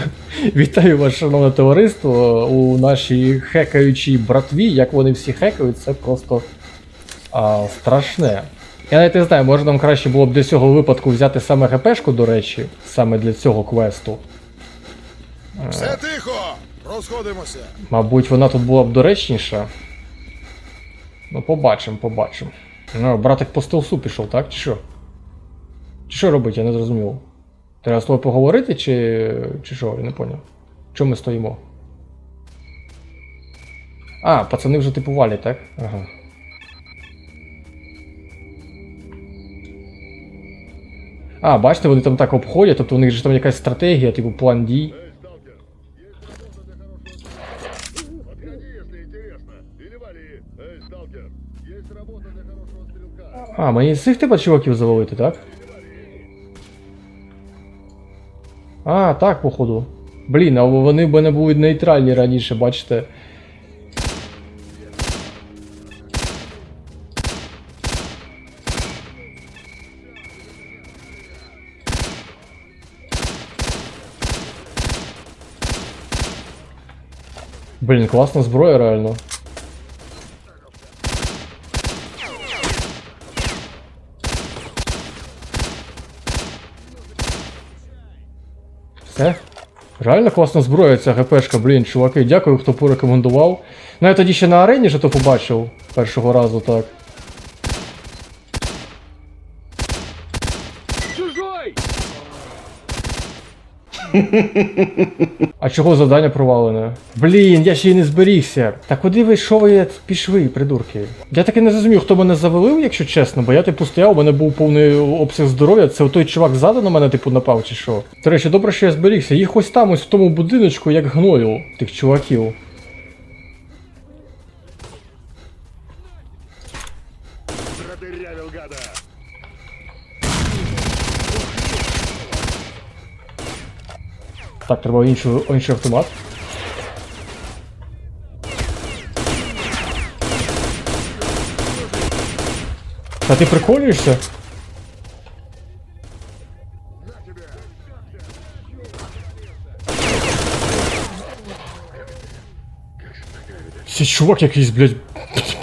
Вітаю вас, шановне товариство, у нашій хекаючій братві. Як вони всі хекають, це просто а, страшне. Я навіть не знаю, може нам краще було б для цього випадку взяти саме ГПшку, до речі, саме для цього квесту. Все тихо! Розходимося. Мабуть, вона тут була б доречніша. Ну, побачимо, побачимо. Ну, братик по стелсу пішов, так? Чи що? Чи що робить, я не зрозумів. Треба з тобою поговорити, чи. чи що, я не поняв. Чому ми стоїмо? А, пацани вже типу валять, так? Ага. А, бачите, вони там так обходять, тобто у них же там якась стратегія, типу план дій. А, мені цих типа чуваків завалити, так? А, так, походу. Блін, а вони в мене були нейтральні раніше, бачите. Блін, класна зброя, реально. Все? Реально класна зброя ця ГПшка, блін, чуваки, дякую, хто порекомендував. Ну я тоді ще на арені же то побачив першого разу так. А чого завдання провалене? Блін, я ще й не зберігся. Та куди ви що ви пішли, придурки? Я таки не зрозумів, хто мене завалив, якщо чесно, бо я типу стояв, у мене був повний обсяг здоров'я. Це той чувак ззаду на мене, типу, напав чи що. До речі, добре, що я зберігся. Їх ось там, ось в тому будиночку, як гною, тих чуваків. Так, треба інший, інший автомат. Та ти приколюєшся? Це чувак якийсь, блядь,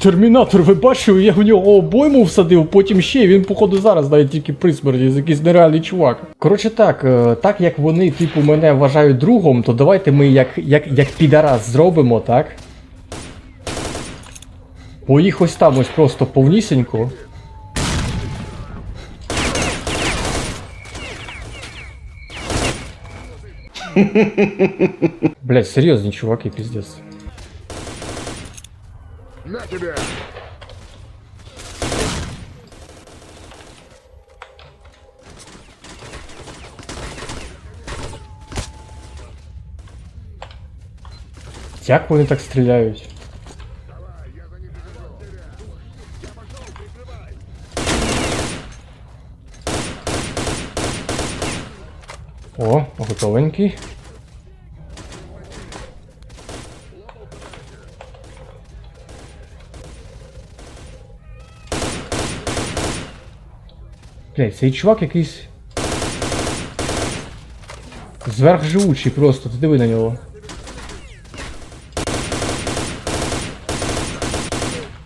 термінатор, ви бачили, я в нього обойму всадив, потім ще, він, походу, зараз навіть тільки при смерті, якийсь нереальний чувак. Коротше так, е, так як вони, типу, мене вважають другом, то давайте ми як, як, як підарас зробимо, так? Бо їх ось там ось просто повнісінько. Блять, серйозні чуваки, піздець. На тебя! Як вони так стріляють? О, готовенький. Блять, цей чувак якийсь. Зверхживучий просто, ти диви на нього.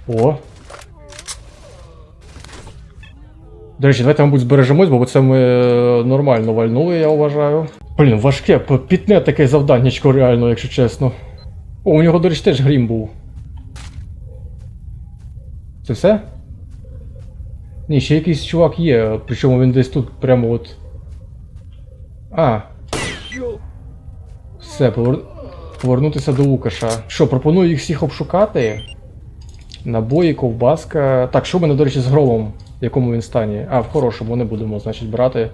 О. До речі, давайте, мабуть, збережемось, бо це ми е, нормально вальнули, я вважаю. Блін, важке, пітне таке завданнячко реально, якщо чесно. О, у нього, до речі, теж грім був. Це все? Ні, ще якийсь чувак є, причому він десь тут прямо от. А. Все, повер... повернутися до Лукаша. Що, пропоную їх всіх обшукати. Набої, ковбаска. Так, що в мене, до речі, з громом? В якому він стані? А, в хорошому не будемо, значить, брати.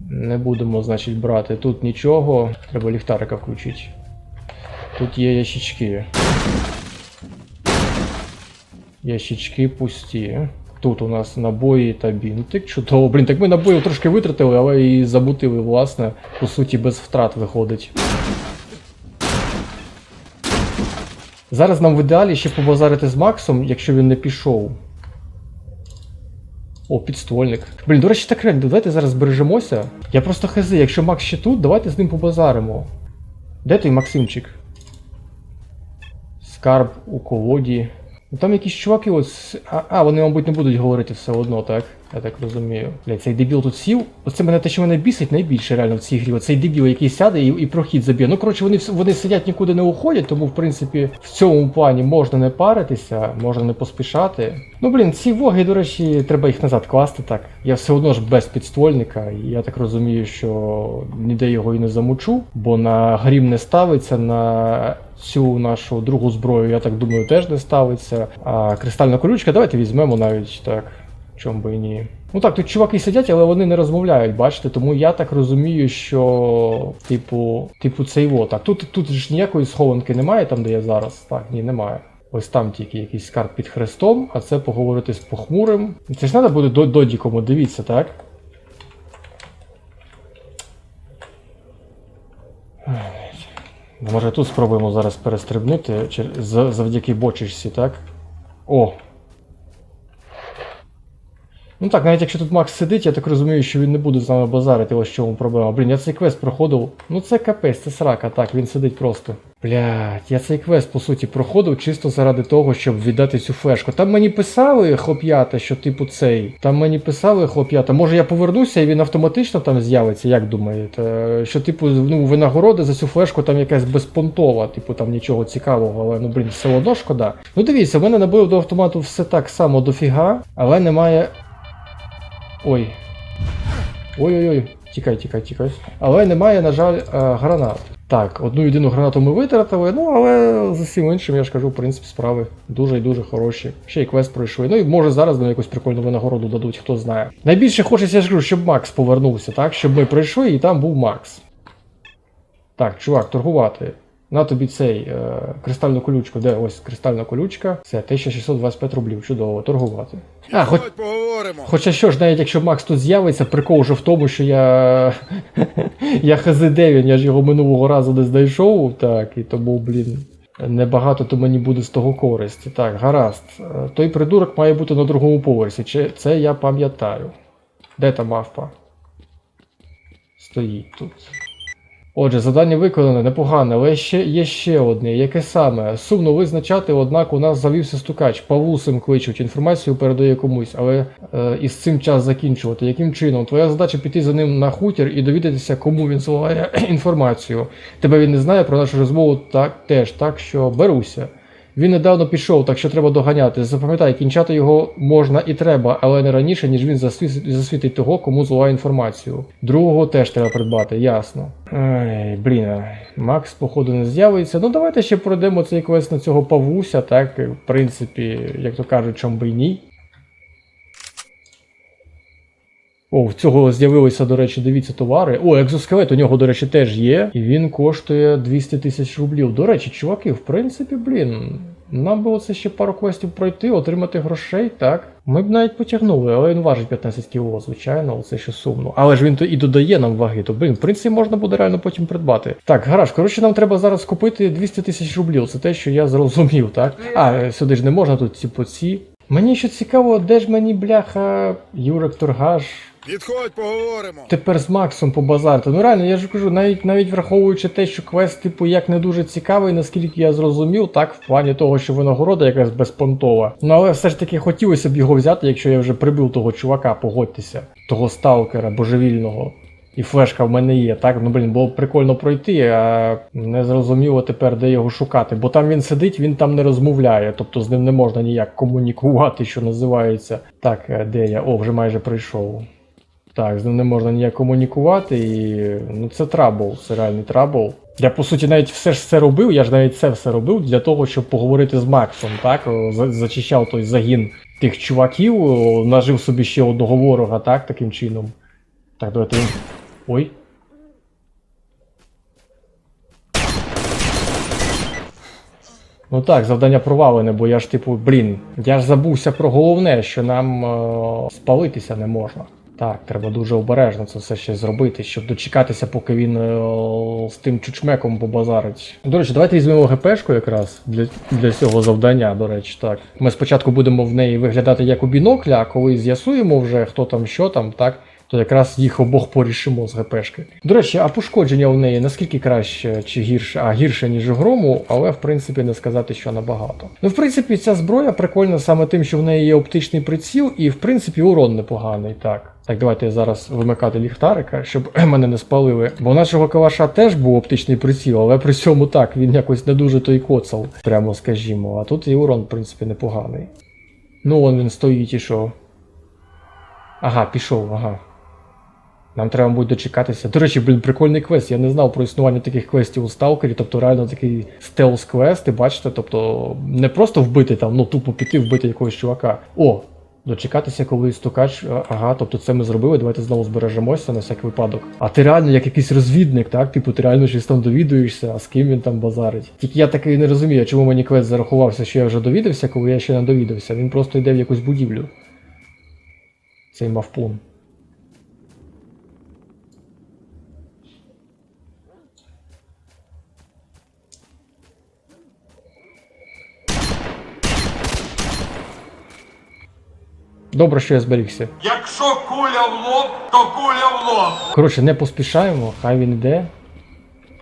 Не будемо, значить, брати. Тут нічого. Треба ліхтарика включити. Тут є ящички. Ящички пусті. Тут у нас набої та бінтик. Чудово. Блін, так ми набої трошки витратили, але і забутили, власне. По суті, без втрат виходить. Зараз нам в ідеалі ще побазарити з Максом, якщо він не пішов. О, підствольник. Блін, до речі, так реально, давайте зараз збережемося. Я просто хз, якщо Макс ще тут, давайте з ним побазаримо. Де той Максимчик? Скарб у колоді. Ну там якісь чуваки, с- А, а, вони, мабуть, не будуть говорити все одно, так? Я так розумію. Бля, цей дебіл тут сів. Оце мене те, що мене бісить найбільше реально в цій грі. Оцей дебіл, який сяде і, і прохід заб'є. Ну, коротше, вони, вони сидять нікуди не уходять, тому, в принципі, в цьому плані можна не паритися, можна не поспішати. Ну, блін, ці воги, до речі, треба їх назад класти так. Я все одно ж без підствольника, і я так розумію, що ніде його і не замучу, бо на грім не ставиться, на цю нашу другу зброю, я так думаю, теж не ставиться. А кристальна колючка, давайте візьмемо навіть так. Чом би і ні. Ну так, тут чуваки сидять, але вони не розмовляють, бачите, тому я так розумію, що, типу, типу, це його. Так, тут, тут ж ніякої схованки немає, там, де я зараз. Так, ні, немає. Ось там тільки якийсь скарб під хрестом, а це поговорити з похмурим. Це ж треба буде додікому, дивіться, так? Може тут спробуємо зараз перестрибнути завдяки бочечці, так? О! Ну так, навіть якщо тут Макс сидить, я так розумію, що він не буде з нами базарити, ось чому проблема. Блін, я цей квест проходив. Ну це капець, це срака, так, він сидить просто. Блять, я цей квест по суті проходив чисто заради того, щоб віддати цю флешку. Там мені писали хлоп'ята, що типу цей. Там мені писали хлоп'ята. Може я повернуся і він автоматично там з'явиться, як думаєте? Е, Що, типу, ну, винагорода за цю флешку там якась безпонтова, типу там нічого цікавого, але ну блін, все одно шкода. Ну дивіться, в мене набив до автомату все так само дофіга, але немає. Ой. Ой-ой-ой, тікай, тікай, тікай. Але немає, на жаль, е, гранат. Так, одну єдину гранату ми витратили, ну але з усім іншим, я ж кажу, в принципі, справи дуже і дуже хороші. Ще й квест пройшли. Ну і може зараз нам якусь прикольну винагороду дадуть, хто знає. Найбільше хочеться, я ж кажу, щоб Макс повернувся, так? Щоб ми прийшли і там був Макс. Так, чувак, торгувати. На тобі цей е, кристальну колючку. Де ось кристальна колючка? Це 1625 рублів. Чудово, торгувати. А, хоч, поговоримо. Хоча що ж, навіть якщо Макс тут з'явиться, прикол вже в тому, що я. я хз9, я ж його минулого разу не знайшов, так, і тому, блін. Небагато то мені буде з того користі. Так, гаразд. Е, Той придурок має бути на другому поверсі. Чи це я пам'ятаю. Де та мавпа? Стоїть тут. Отже, завдання виконане, непогане, але ще є ще одне. Яке саме? Сумно визначати, однак у нас завівся стукач. павусим кличуть, інформацію передає комусь, але е, із цим час закінчувати. Яким чином? Твоя задача піти за ним на хутір і довідатися, кому він зливає інформацію. Тебе він не знає про нашу розмову так теж, так що беруся. Він недавно пішов, так що треба доганяти. Запам'ятай, кінчати його можна і треба, але не раніше, ніж він засвітить, того, кому зливає інформацію. Другого теж треба придбати, ясно. Ай, блін, Макс, походу, не з'явиться. Ну давайте ще пройдемо цей квест на цього павуся, так, в принципі, як то кажуть, чом би й ні. О, в цього з'явилися, до речі, дивіться товари. О, екзоскелет у нього, до речі, теж є. І він коштує 200 тисяч рублів. До речі, чуваки, в принципі, блін. Нам було це ще пару квестів пройти, отримати грошей, так. Ми б навіть потягнули, але він важить 15 кіло, звичайно, це ще сумно. Але ж він то і додає нам ваги, то блін, в принципі, можна буде реально потім придбати. Так, гараж, коротше, нам треба зараз купити 200 тисяч рублів. Це те, що я зрозумів, так? А, е, сюди ж не можна тут ці. Мені ще цікаво, де ж мені бляха Юрик Торгаш Підходь, поговоримо. тепер з Максом побазарити. Ну реально, я ж кажу, навіть навіть враховуючи те, що квест, типу, як не дуже цікавий, наскільки я зрозумів, так, в плані того, що винагорода якась безпонтова. Ну але все ж таки хотілося б його взяти, якщо я вже прибив того чувака, погодьтеся, того сталкера божевільного. І флешка в мене є, так? Ну блін, було б прикольно пройти, а не зрозуміло тепер, де його шукати. Бо там він сидить, він там не розмовляє, тобто з ним не можна ніяк комунікувати, що називається. Так, е, де я? О, вже майже прийшов. Так, з ним не можна ніяк комунікувати, і ну це трабл, це реальний трабл. Я по суті навіть все ж це робив, я ж навіть це все робив для того, щоб поговорити з Максом, так? Зачищав той загін тих чуваків, нажив собі ще одного ворога, так, таким чином. Так, давайте. Ой. Ну так, завдання провалене, бо я ж типу, блін, я ж забувся про головне, що нам е, спалитися не можна. Так, треба дуже обережно це все ще зробити, щоб дочекатися, поки він е, з тим чучмеком побазарить. До речі, давайте візьмемо ГПшку якраз для, для цього завдання, до речі, так. Ми спочатку будемо в неї виглядати як у бінокля, а коли з'ясуємо вже, хто там що там, так, то якраз їх обох порішимо з ГПшки. До речі, а пошкодження у неї наскільки краще чи гірше? А гірше, ніж у грому, але в принципі не сказати, що набагато. Ну, в принципі, ця зброя прикольна саме тим, що в неї є оптичний приціл, і в принципі урон непоганий, так. Так, давайте я зараз вимикати ліхтарика, щоб мене не спалили. Бо у нашого калаша теж був оптичний приціл, але при цьому так, він якось не дуже той коцав, прямо скажімо. А тут і урон, в принципі, непоганий. Ну, вон він стоїть і що. Ага, пішов, ага. Нам треба буде дочекатися. До речі, блін, прикольний квест. Я не знав про існування таких квестів у Сталкері, тобто реально такий стелс-квест, і бачите, тобто не просто вбити там, ну тупо піти вбити якогось чувака. О! Дочекатися, коли стукач, ага, тобто це ми зробили, давайте знову збережемося на всяк випадок. А ти реально як якийсь розвідник, так? Типу, ти реально щось там довідуєшся, а з ким він там базарить. Тільки я таки не розумію, чому мені квест зарахувався, що я вже довідався, коли я ще не довідався. Він просто йде в якусь будівлю. Цей мавпун. Добре, що я зберігся. Якщо куля в лоб, то куля в лоб. Коротше, не поспішаємо, хай він йде.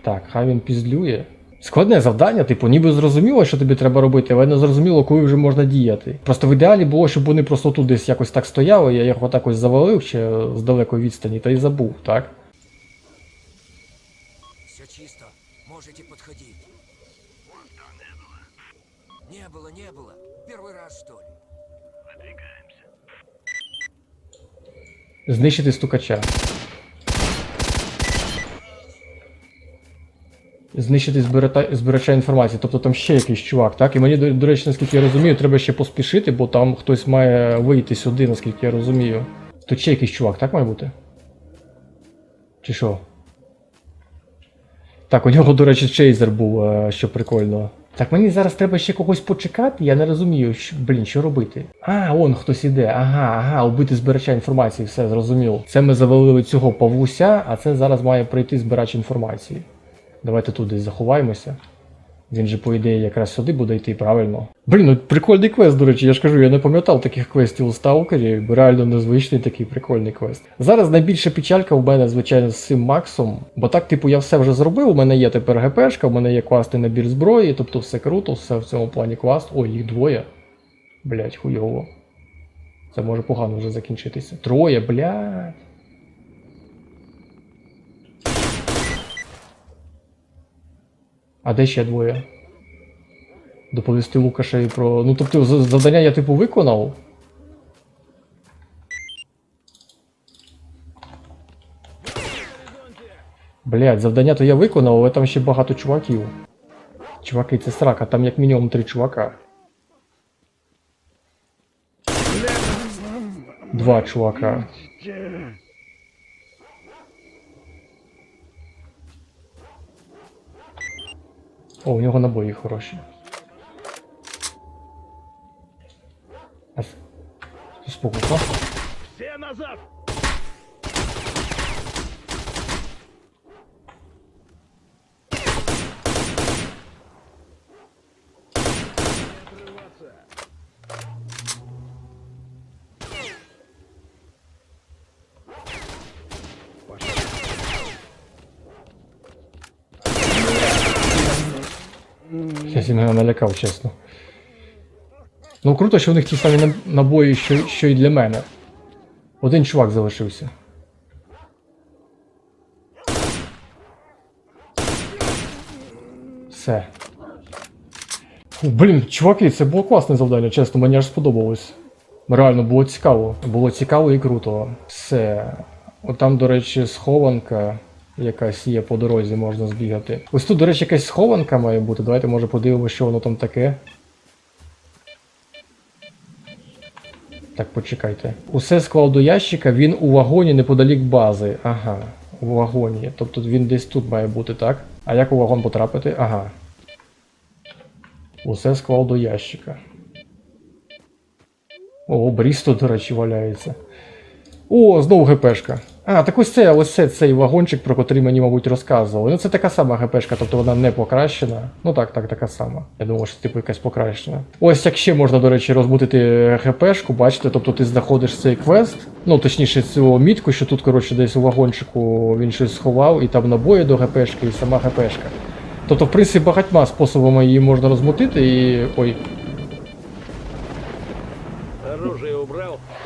Так, хай він пізлює. Складне завдання, типу, ніби зрозуміло, що тобі треба робити, але не зрозуміло, коли вже можна діяти. Просто в ідеалі було, щоб вони просто тут десь якось так стояли, я їх отак ось завалив ще з далекої відстані та й забув, так? Все чисто. Можете подходить. Не было, не было. Первый раз, что ли? Знищити стукача. Знищити збирата... збирача інформації, тобто там ще якийсь чувак, так? І мені, до, до речі, наскільки я розумію, треба ще поспішити, бо там хтось має вийти сюди, наскільки я розумію. Тут ще якийсь чувак, так має бути? Чи що? Так, у нього, до речі, чейзер був, е, що прикольно. Так мені зараз треба ще когось почекати, я не розумію, що, блін, що робити. А, он хтось іде. Ага, ага, убити збирача інформації, все зрозуміло. Це ми завалили цього павуся, а це зараз має прийти збирач інформації. Давайте туди заховаємося. Він же, по ідеї, якраз сюди буде йти, правильно. Блін, ну прикольний квест, до речі, я ж кажу, я не пам'ятав таких квестів у Сталкері, реально незвичний такий прикольний квест. Зараз найбільша печалька в мене, звичайно, з цим Максом, бо так, типу, я все вже зробив, у мене є тепер ГПшка, у мене є класний набір зброї, тобто все круто, все в цьому плані клас. Ой, їх двоє. Блять, хуйово. Це може погано вже закінчитися. Троє, блядь. А де ще двоє? Доповісти Лукашеві про. Ну тобто завдання я типу виконав. Блять, завдання то я виконав, але там ще багато чуваків. Чуваки, це срака, там як мінімум три чувака. Два чувака. О, у нього набої хороші. А с- Спокійно. Все назад! Я сильно налякав, чесно. Ну круто, що в них ті самі набої, що, що і для мене. Один чувак залишився. Все. Фу, блін, чуваки, це було класне завдання, чесно, мені аж сподобалось. Реально було цікаво. Було цікаво і круто. Все. От там, до речі, схованка якась є по дорозі, можна збігати. Ось тут, до речі, якась схованка має бути. Давайте може подивимося, що воно там таке. Так, почекайте. Усе склав до ящика, він у вагоні неподалік бази. Ага, у вагоні. Тобто він десь тут має бути, так? А як у вагон потрапити? Ага. Усе склав до ящика. О, Брісто, до речі, валяється. О, знову ГПшка. А, так ось це, ось це цей вагончик, про котрий мені, мабуть, розказували. Ну це така сама ГПшка, тобто вона не покращена. Ну так, так, така сама. Я думав, що типу якась покращена. Ось як ще можна, до речі, розбутити ГПшку, бачите, тобто ти знаходиш цей квест, ну точніше цю мітку, що тут, коротше, десь у вагончику він щось сховав, і там набої до ГПшки, і сама ГПшка. Тобто, в принципі, багатьма способами її можна розмутити і. ой.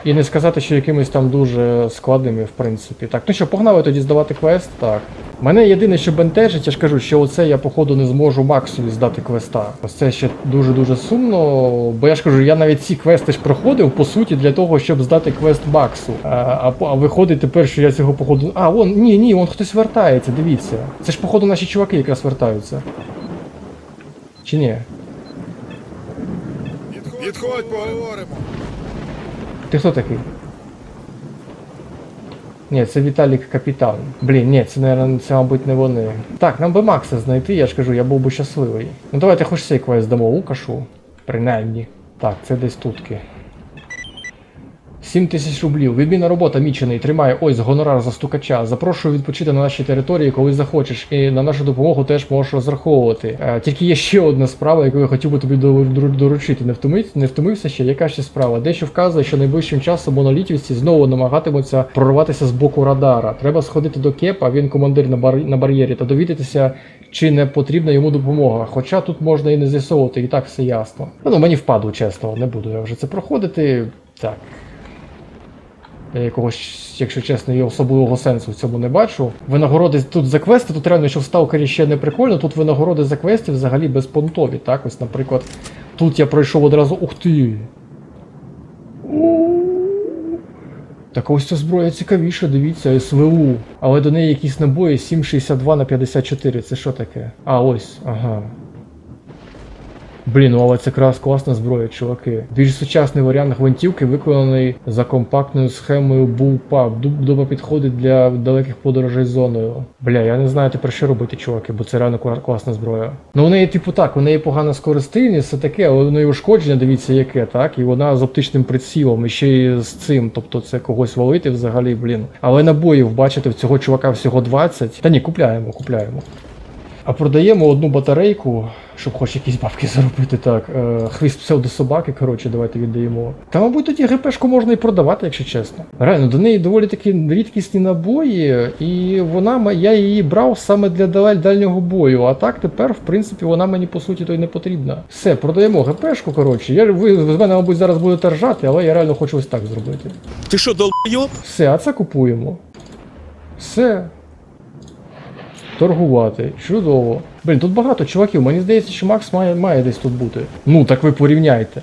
І не сказати, що якимись там дуже складними, в принципі. Так, ну що, погнали тоді здавати квест. Так. Мене єдине, що бентежить, я ж кажу, що оце я, походу, не зможу Максові здати квеста. Ось це ще дуже-дуже сумно. Бо я ж кажу, я навіть ці квести ж проходив, по суті, для того, щоб здати квест Максу. А, а, а виходить тепер, що я цього походу. А, вон, ні, ні, вон хтось вертається, дивіться. Це ж, походу, наші чуваки якраз вертаються. Чи ні? Підходь, поговоримо. Ти хто такий? Ні, це Віталік Капітан. Блін, ні, це, наверное, це, мабуть, не вони. Так, нам би Макса знайти, я ж кажу, я був би щасливий. Ну давайте хоч цей квест дамо Лукашу. Принаймні. Так, це десь тутки. 7 тисяч рублів. Відмінна робота, мічений. Тримай ось гонорар за стукача. Запрошую відпочити на нашій території, коли захочеш. І на нашу допомогу теж можеш розраховувати. Е, тільки є ще одна справа, яку я хотів би тобі дор- дор- доручити. Не втомив, не втомився ще? Яка ще справа? Дещо вказує, що найближчим часом монолітівці знову намагатимуться прорватися з боку радара. Треба сходити до Кепа, він командир на, бар... на бар'єрі, та довідатися, чи не потрібна йому допомога. Хоча тут можна і не з'ясовувати, і так все ясно. Ну, мені впадло, чесно, не буду я вже це проходити. Так. Я якогось, якщо чесно, і особливого сенсу в цьому не бачу. Винагороди тут за квести, тут реально, що в сталкері ще не прикольно, тут винагороди за квести взагалі безпонтові. Так, ось, наприклад, тут я пройшов одразу. Ух ти! Так ось ця зброя цікавіша, дивіться, СВУ. Але до неї якісь набої 7,62 на 54. Це що таке? А, ось, ага. Блін, ну але це якраз класна зброя, чуваки. Більш сучасний варіант гвинтівки виконаний за компактною схемою Bullpup. Дуб підходить для далеких подорожей зоною. Бля, я не знаю тепер що робити, чуваки, бо це реально класна зброя. Ну у неї, типу, так, у неї погана скористильність, все таке, але у неї ушкодження, дивіться, яке, так, і вона з оптичним прицілом, і ще й з цим, тобто це когось валити взагалі, блін. Але набоїв, бачите, в цього чувака всього 20. Та ні, купляємо, купляємо. А продаємо одну батарейку, щоб хоч якісь бабки заробити. Так, е, хвіст псевдособаки, коротше, давайте віддаємо. Та, мабуть, тоді ГПшку можна і продавати, якщо чесно. Реально, до неї доволі такі рідкісні набої, і вона я її брав саме для дальнього бою. А так тепер, в принципі, вона мені по суті то й не потрібна. Все, продаємо ГПшку, коротше. Я, ви з мене, мабуть, зараз будете ржати, але я реально хочу ось так зробити. Ты что, долбоёб? Все, а це купуємо. Все. Торгувати. Чудово. Блін, тут багато чуваків. Мені здається, що Макс має, має десь тут бути. Ну, так ви порівняйте.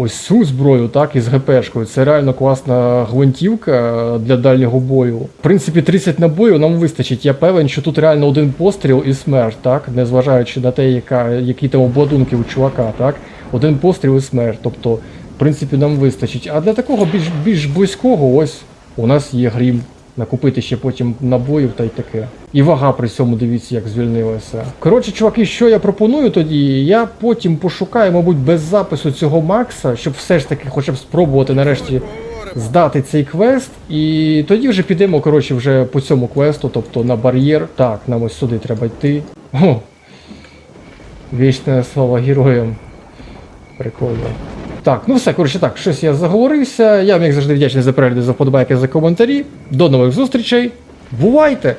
Ось цю зброю, так, із ГПшкою. Це реально класна гвинтівка для дальнього бою. В принципі, 30 набоїв нам вистачить. Я певен, що тут реально один постріл і смерть, так? Незважаючи на те, яка, які там обладунки у чувака, так? Один постріл і смерть. Тобто, в принципі, нам вистачить. А для такого більш, більш близького, ось у нас є грім. Накупити ще потім набоїв та й таке. І вага при цьому дивіться, як звільнилася. Коротше, чуваки, що я пропоную тоді? Я потім пошукаю, мабуть, без запису цього Макса, щоб все ж таки хоча б спробувати нарешті здати цей квест. І тоді вже підемо, коротше, вже по цьому квесту, тобто на бар'єр. Так, нам ось сюди треба йти. О! Вічне слово героям. Прикольно. Так, ну все, коротше так, щось я заговорився. Я вам як завжди вдячний за перегляди, за вподобайки, за коментарі. До нових зустрічей. Бувайте!